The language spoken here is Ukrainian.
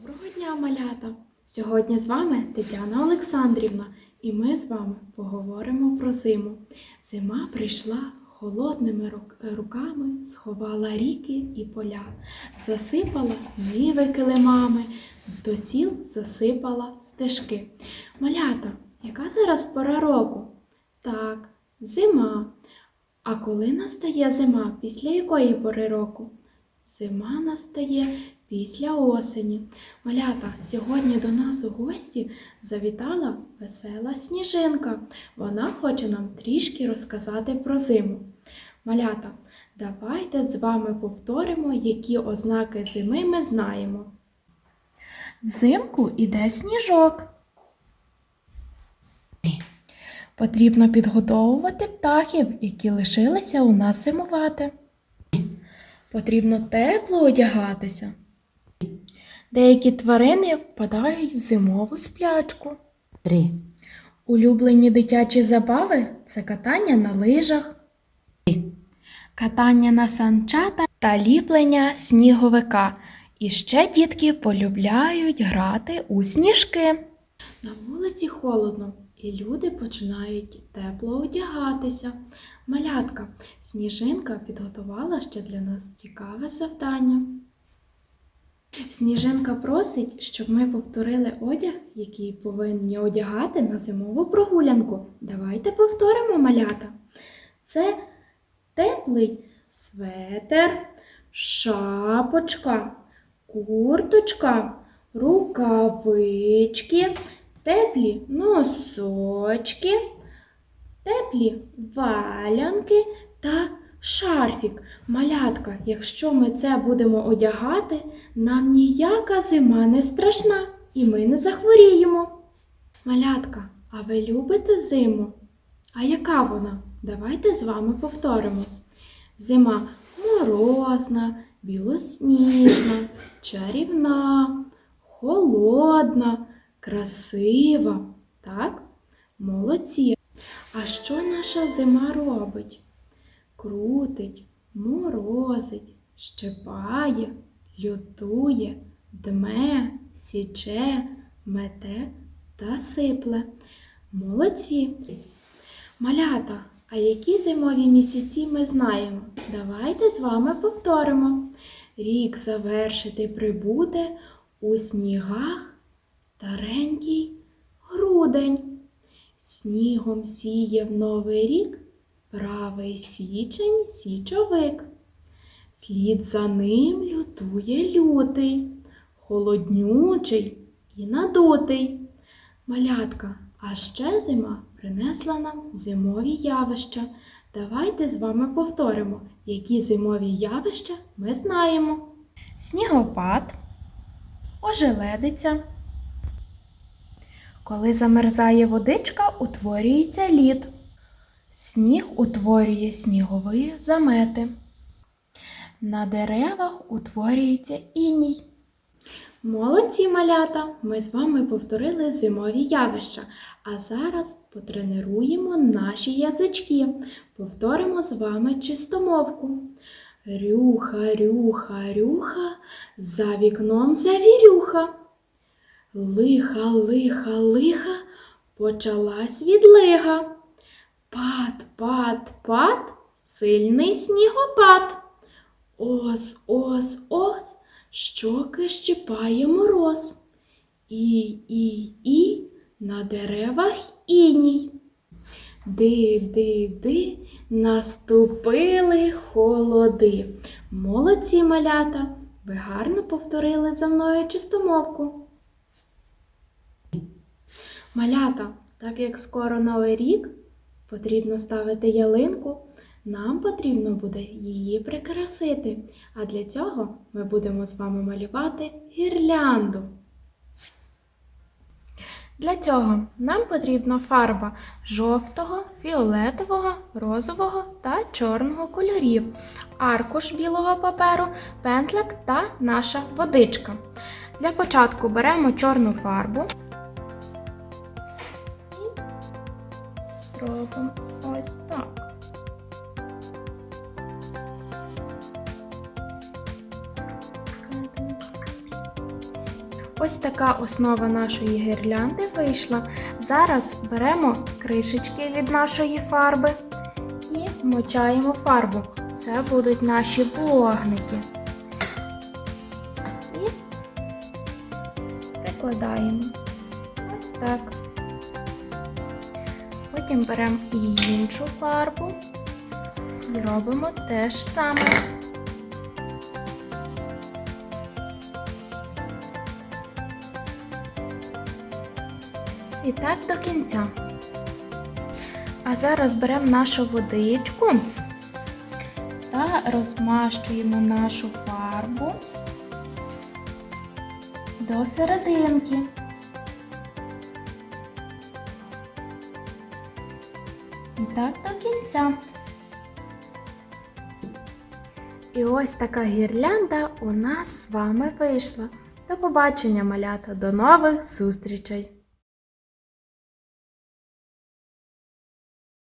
Доброго дня, малята! Сьогодні з вами Тетяна Олександрівна, і ми з вами поговоримо про зиму. Зима прийшла холодними руками, сховала ріки і поля, засипала ниви килимами, до сіл засипала стежки. Малята, яка зараз пора року? Так, зима. А коли настає зима, після якої пори року? Зима настає після осені. Малята, сьогодні до нас у гості завітала весела сніжинка. Вона хоче нам трішки розказати про зиму. Малята, давайте з вами повторимо, які ознаки зими ми знаємо. Взимку іде сніжок. Потрібно підготовувати птахів, які лишилися у нас зимувати. Потрібно тепло одягатися. Деякі тварини впадають в зимову сплячку. 3, Улюблені дитячі забави це катання на лижах, катання на санчата та ліплення сніговика. І ще дітки полюбляють грати у сніжки. На вулиці холодно, і люди починають тепло одягатися. Малятка, сніжинка підготувала ще для нас цікаве завдання. Сніжинка просить, щоб ми повторили одяг, який повинні одягати на зимову прогулянку. Давайте повторимо малята. Це теплий светер, шапочка, курточка, рукавички, теплі носочки, теплі валянки та шарфік. Малятка, якщо ми це будемо одягати, нам ніяка зима не страшна і ми не захворіємо. Малятка, а ви любите зиму? А яка вона? Давайте з вами повторимо. Зима морозна, білосніжна, чарівна, холодна, красива. Так? Молодці. А що наша зима робить? Крутить, морозить, щепає, лютує, дме, січе, мете та сипле. Молодці. Малята, а які зимові місяці ми знаємо? Давайте з вами повторимо. Рік завершити прибуде у снігах старенький грудень. Снігом сіє в новий рік правий січень січовик. Слід за ним лютує лютий, холоднючий і надутий. Малятка, а ще зима принесла нам зимові явища. Давайте з вами повторимо, які зимові явища ми знаємо. Снігопад, ожеледиця. Коли замерзає водичка, утворюється лід. Сніг утворює снігові замети. На деревах утворюється іній. Молодці малята! Ми з вами повторили зимові явища. А зараз потренуємо наші язички. Повторимо з вами чистомовку. Рюха, рюха, рюха, за вікном завірюха. Лиха, лиха, лиха, почалась відлига. Пад, пад, пад, сильний снігопад. Ос, ос, ос, щоки щипає мороз. І, і, і, на деревах іній. Ди, ди, ди, наступили холоди. Молодці малята, ви гарно повторили за мною чистомовку. Малята, так як скоро новий рік, потрібно ставити ялинку, нам потрібно буде її прикрасити. А для цього ми будемо з вами малювати гірлянду. Для цього нам потрібна фарба жовтого, фіолетового, розового та чорного кольорів, аркуш білого паперу, пензлик та наша водичка. Для початку беремо чорну фарбу і робимо ось так. Ось така основа нашої гірлянди вийшла. Зараз беремо кришечки від нашої фарби і мочаємо фарбу. Це будуть наші вогники. І прикладаємо. Ось так. Потім беремо і іншу фарбу і робимо те ж саме. І так до кінця. А зараз беремо нашу водичку та розмащуємо нашу фарбу до серединки. Так до кінця. І ось така гірлянда у нас з вами вийшла. До побачення, малята, до нових зустрічей!